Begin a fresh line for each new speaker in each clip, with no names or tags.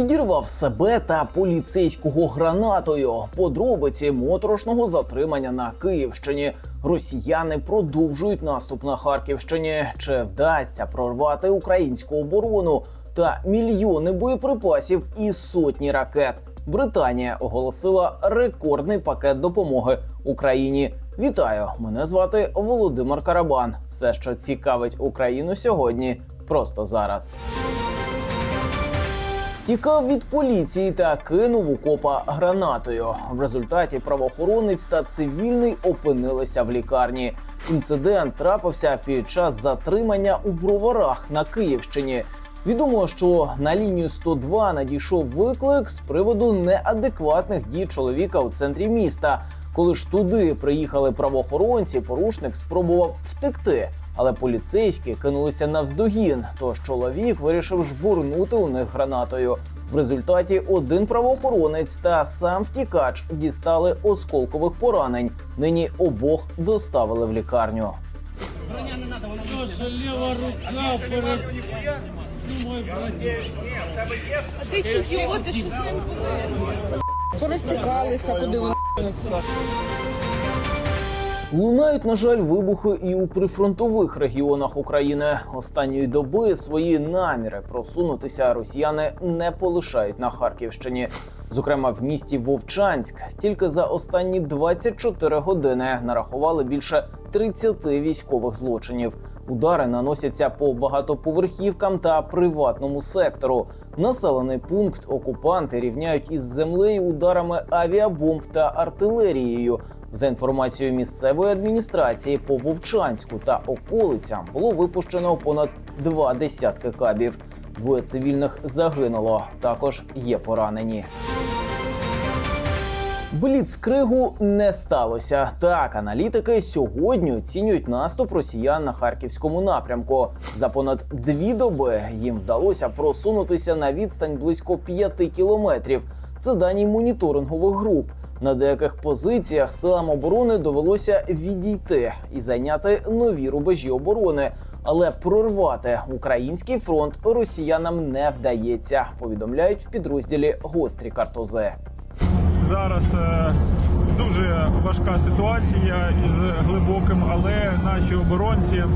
Підірвав себе та поліцейського гранатою. Подробиці моторошного затримання на Київщині. Росіяни продовжують наступ на Харківщині. Чи вдасться прорвати українську оборону? Та мільйони боєприпасів і сотні ракет. Британія оголосила рекордний пакет допомоги Україні. Вітаю! Мене звати Володимир Карабан. Все, що цікавить Україну сьогодні, просто зараз. Тікав від поліції та кинув у копа гранатою. В результаті правоохоронець та цивільний опинилися в лікарні. Інцидент трапився під час затримання у броварах на Київщині. Відомо, що на лінію 102 надійшов виклик з приводу неадекватних дій чоловіка у центрі міста. Коли ж туди приїхали правоохоронці, порушник спробував втекти, але поліцейські кинулися навздогін. Тож чоловік вирішив жбурнути у них гранатою. В результаті один правоохоронець та сам втікач дістали осколкових поранень. Нині обох доставили в лікарню.
Наша лева рука перед... Ну, мой братик.
Ти чого ти що Порозтікалися, куди вони.
Лунають, на жаль, вибухи і у прифронтових регіонах України. Останньої доби свої наміри просунутися росіяни не полишають на Харківщині. Зокрема, в місті Вовчанськ тільки за останні 24 години нарахували більше 30 військових злочинів. Удари наносяться по багатоповерхівкам та приватному сектору. Населений пункт окупанти рівняють із землею ударами авіабомб та артилерією. За інформацією місцевої адміністрації по Вовчанську та околицям було випущено понад два десятки кабів. Двоє цивільних загинуло. Також є поранені. Бліцкригу не сталося. Так, аналітики сьогодні оцінюють наступ росіян на харківському напрямку. За понад дві доби їм вдалося просунутися на відстань близько п'яти кілометрів. Це дані моніторингових груп. На деяких позиціях силам оборони довелося відійти і зайняти нові рубежі оборони. Але прорвати український фронт росіянам не вдається. Повідомляють в підрозділі гострі картози.
Зараз е, дуже важка ситуація із глибоким, але наші оборонці, е,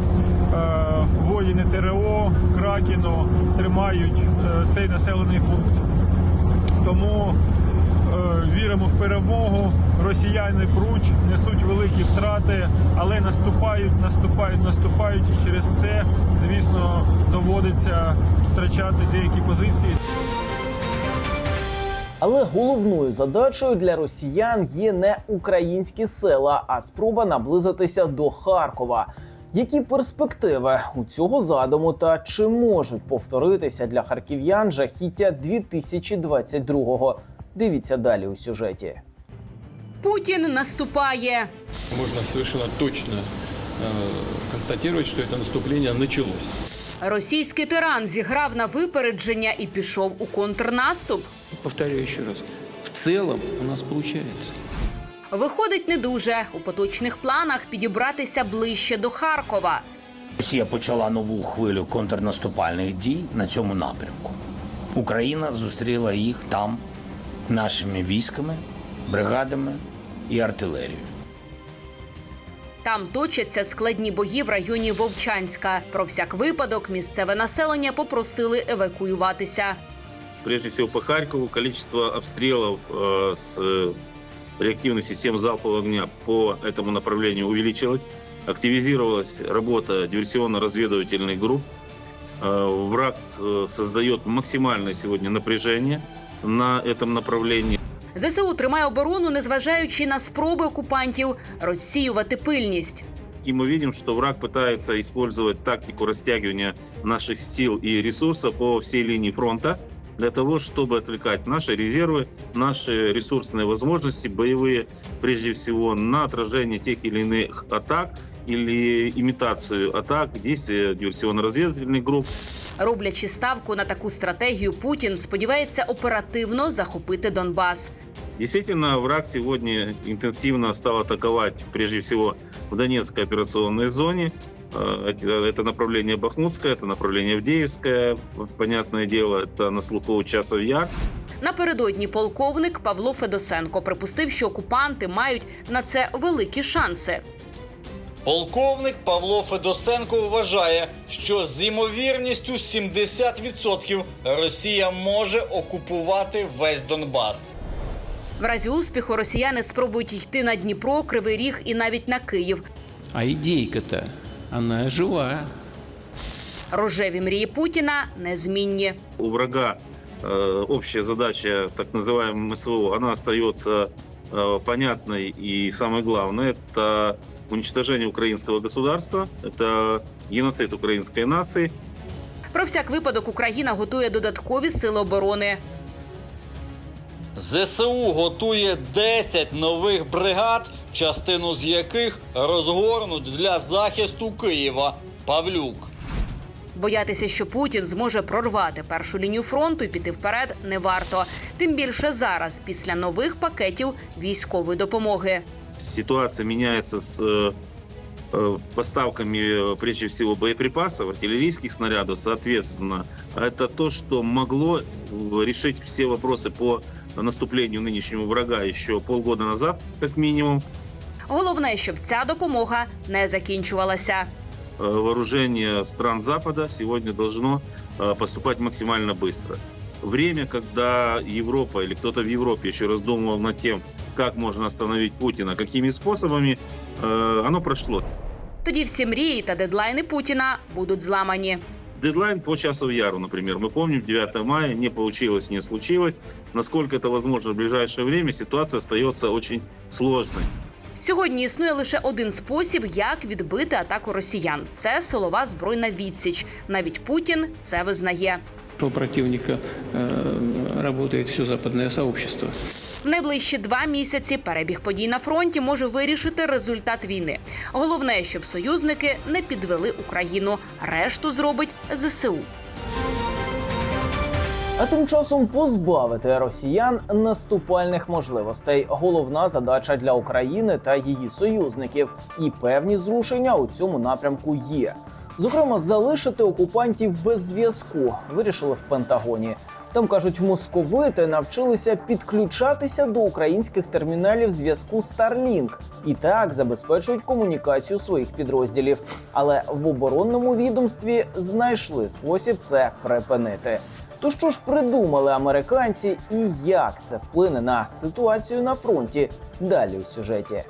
воїни ТРО, Кракіно тримають е, цей населений пункт. Тому віримо в перемогу. Росіяни пруть, несуть великі втрати, але наступають, наступають, наступають. І через це, звісно, доводиться втрачати деякі позиції.
Але головною задачею для росіян є не українські села, а спроба наблизитися до Харкова. Які перспективи у цього задуму та чи можуть повторитися для харків'ян жахіття 2022-го? Дивіться далі у сюжеті.
Путін наступає.
Можно совершенно точно э, констатировать, что это наступление началось.
Російський тиран зіграв на випередження і пішов у контрнаступ.
Повторяю еще раз. В целом у нас получается.
Виходить не дуже у поточних планах підібратися ближче до Харкова.
Росія почала нову хвилю контрнаступальних дій на цьому напрямку. Україна зустріла їх там нашими військами, бригадами і артилерією.
Там точаться складні бої в районі Вовчанська. Про всяк випадок місцеве населення попросили евакуюватися
прежде всего по Харькову, количество обстрелов э, с э, реактивной системы залпового огня по этому направлению увеличилось. Активизировалась работа диверсионно-разведывательных групп. Э, враг э, создает максимальное сегодня напряжение на этом направлении.
ЗСУ тримає оборону, незважаючи на спроби окупантів розсіювати пильність.
И мы видим, что враг пытается использовать тактику растягивания наших сил и ресурсов по всей линии фронта для того, чтобы отвлекать наши резервы, наши ресурсные возможности, боевые, прежде всего, на отражение тех или иных атак или имитацию атак, действия диверсионно-разведывательных групп.
Роблячи ставку на таку стратегію, Путін сподівається оперативно захопити Донбас.
Действительно, враг сегодня интенсивно стал атаковать, прежде всего, в Донецкой операционной зоне. Э, эти- Это направление Бахмутское, это направление Авдеевское, понятное дело, это на слуху Часов Яр.
Напередодні полковник Павло Федосенко припустив, що окупанти мають на це великі шанси.
Полковник Павло Федосенко вважає, що з ймовірністю 70% Росія може окупувати весь Донбас.
В разі успіху росіяни спробують йти на Дніпро, Кривий Ріг і навіть на Київ.
А идейка-то, она живая.
Рожеві мрії Путіна незмінні.
У врага э, общая задача, так называемого СВО, она остается э, понятной и самое главное, это уничтожение украинского государства, это геноцид украинской нации,
Про всяк випадок Україна готує додаткові сили оборони.
ЗСУ готує 10 нових бригад, частину з яких розгорнуть для захисту Києва. Павлюк.
Боятися, що Путін зможе прорвати першу лінію фронту і піти вперед, не варто. Тим більше зараз, після нових пакетів військової допомоги.
ситуация меняется с э, э, поставками, э, прежде всего, боеприпасов, артиллерийских снарядов, соответственно, это то, что могло э, решить все вопросы по наступлению нынешнего врага еще полгода назад, как минимум.
Головне, щоб ця допомога не закінчувалася.
Э, Вооружение стран Запада сегодня должно э, поступать максимально быстро. Время, когда Европа или кто-то в Европе еще раздумывал над тем, как можно остановить Путина, какими способами, э, оно прошло.
Тоді всі мрії та дедлайни Путіна будуть зламані.
Дедлайн по часу Яру, например, мы помним, 9 мая не получилось, не случилось. Насколько это возможно в ближайшее время, ситуация остается очень сложной.
Сьогодні існує лише один спосіб, як відбити атаку росіян. Це силова збройна відсіч. Навіть Путін це визнає.
У противника э, работает все западное сообщество.
Найближчі два місяці перебіг подій на фронті може вирішити результат війни. Головне, щоб союзники не підвели Україну. Решту зробить ЗСУ.
А тим часом позбавити росіян наступальних можливостей головна задача для України та її союзників. І певні зрушення у цьому напрямку є. Зокрема, залишити окупантів без зв'язку вирішили в Пентагоні. Там кажуть, московити навчилися підключатися до українських терміналів зв'язку Starlink і так забезпечують комунікацію своїх підрозділів. Але в оборонному відомстві знайшли спосіб це припинити. То що ж придумали американці і як це вплине на ситуацію на фронті? Далі у сюжеті.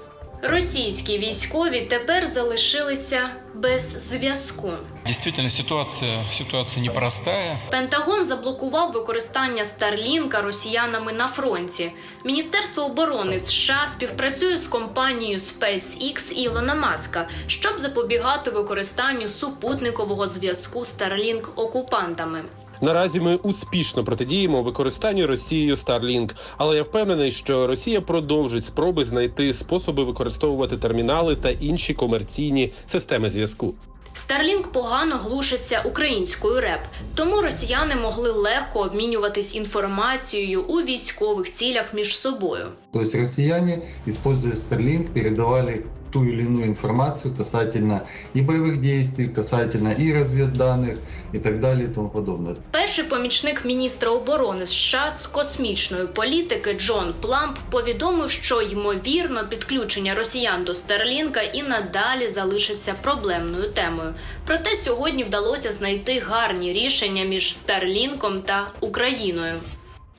Російські військові тепер залишилися без зв'язку.
Действительно, ситуация, ситуация непростая.
Пентагон заблокував використання Старлінка росіянами на фронті. Міністерство оборони США співпрацює з компанією SpaceX Ілона Маска, щоб запобігати використанню супутникового зв'язку Starlink окупантами.
Наразі ми успішно протидіємо використанню Росією Starlink, але я впевнений, що Росія продовжить спроби знайти способи використовувати термінали та інші комерційні системи зв'язку.
Starlink погано глушиться українською РЕП, тому росіяни могли легко обмінюватись інформацією у військових цілях між собою.
То есть россияне, используя Starlink, передавали ту или иную информацию касательно и боевых действий, касательно и разведданных и так далее и тому подобное.
Перший помічник міністра оборони США з космічної політики Джон Пламп повідомив, що ймовірно підключення росіян до Старлінка і надалі залишиться проблемною темою. Проте сьогодні вдалося знайти гарні рішення між Старлінком та Україною.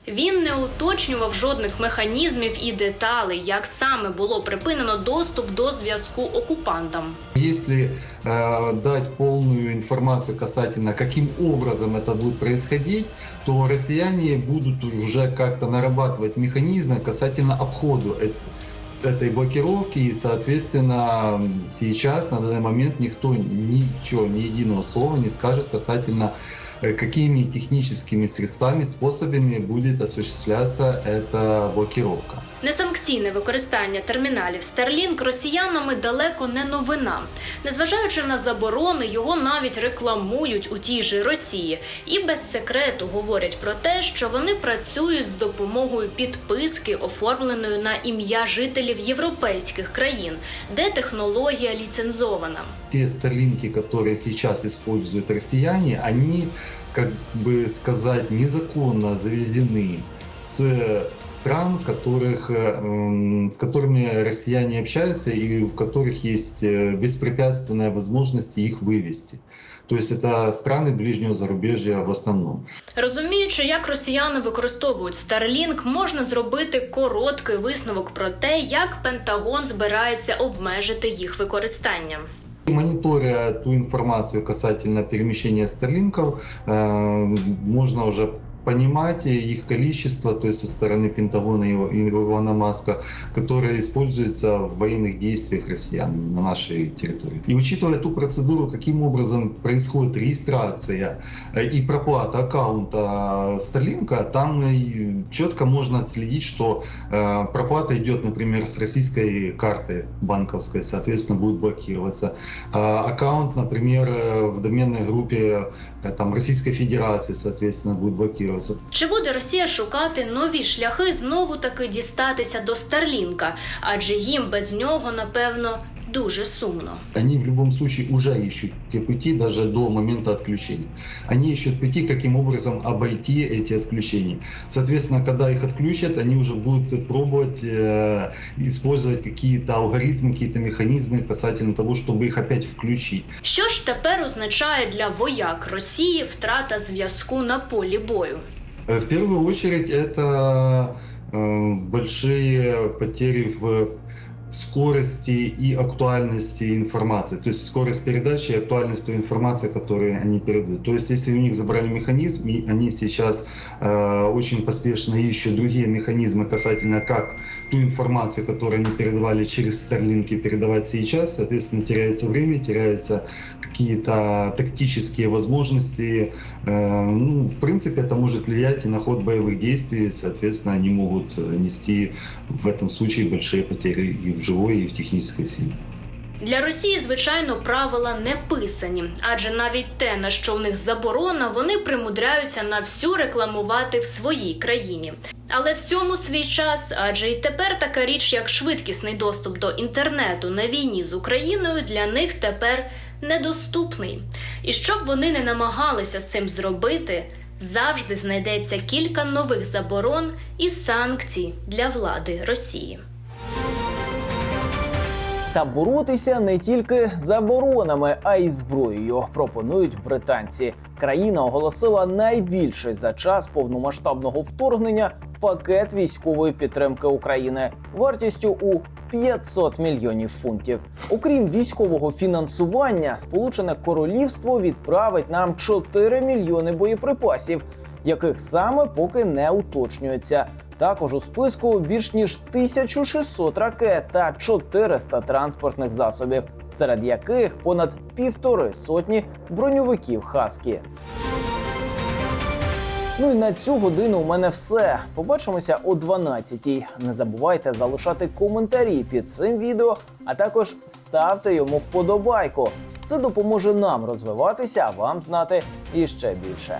Він не уточнював жодних механізмів і деталей, як саме було припинено доступ до зв'язку окупантам.
Если э, дать полную информацию касательно, каким образом это будет происходить, то россияне будут уже как-то нарабатывать механизмы касательно обхода э- этой блокировки, и, соответственно, сейчас, на данный момент, никто ничего, ни единого слова не скажет касательно э, какими техническими средствами, способами будет осуществляться эта блокировка.
Несанкційне використання терміналів Starlink росіянами далеко не новина. Незважаючи на заборони, його навіть рекламують у тій же Росії і без секрету говорять про те, що вони працюють з допомогою підписки, оформленої на ім'я жителів європейських країн, де технологія ліцензована.
Те старлинки, которые сейчас используют россияне, они, как бы сказать, незаконно завезены с стран, которых, э, м, с которыми россияне общаются и в которых есть э, беспрепятственная возможность их вывести. То есть это страны ближнего зарубежья в основном.
Розуміючи, як росіяни використовують Starlink, можна зробити короткий висновок про те, як Пентагон збирається обмежити їх використання.
Мониторя ту информацию касательно перемещения старлинков, э, можно уже понимать их количество, то есть со стороны Пентагона и Илона Маска, которые используются в военных действиях россиян на нашей территории. И учитывая ту процедуру, каким образом происходит регистрация э, и проплата аккаунта Starlink, там и четко можно отследить, что э, проплата идет, например, с российской карты банковской, соответственно, будет блокироваться. А аккаунт, например, э, в доменной группе э, там, Российской Федерации, соответственно, будет блокироваться.
Чи буде Росія шукати нові шляхи знову таки дістатися до Старлінка? Адже їм без нього, напевно, дуже сумно.
Они в любом случае уже ищут те пути даже до момента отключения. Они ищут пути, каким образом обойти эти отключения. Соответственно, когда их отключат, они уже будут пробовать э, использовать какие-то алгоритмы, какие-то механизмы касательно того, чтобы их опять включить.
Що ж тепер означає для вояк Росії втрата зв'язку на полі бою?
Э, В первую очередь это э, большие потери в скорости и актуальности информации, то есть скорость передачи и актуальность той информации, которую они передают. То есть если у них забрали механизм, и они сейчас э, очень поспешно ищут другие механизмы касательно как ту информацию, которую они передавали через Starlink, передавать сейчас, соответственно, теряется время, теряются какие-то тактические возможности. Э, ну, в принципе, это может влиять и на ход боевых действий, соответственно, они могут э, нести в этом случае большие потери и в живой, и в технической силе.
Для Росії, звичайно, правила не писані, адже навіть те, на що в них заборона, вони примудряються на всю рекламувати в своїй країні. Але всьому свій час, адже і тепер така річ, як швидкісний доступ до інтернету на війні з Україною, для них тепер недоступний. І щоб вони не намагалися з цим зробити, завжди знайдеться кілька нових заборон і санкцій для влади Росії.
Та боротися не тільки заборонами, а й зброєю пропонують британці. Країна оголосила найбільший за час повномасштабного вторгнення пакет військової підтримки України вартістю у 500 мільйонів фунтів. Окрім військового фінансування, Сполучене Королівство відправить нам 4 мільйони боєприпасів, яких саме поки не уточнюється. Також у списку більш ніж 1600 ракет та 400 транспортних засобів, серед яких понад півтори сотні броньовиків Хаскі. Ну і на цю годину у мене все. Побачимося о 12-й. Не забувайте залишати коментарі під цим відео, а також ставте йому вподобайку. Це допоможе нам розвиватися, вам знати іще більше.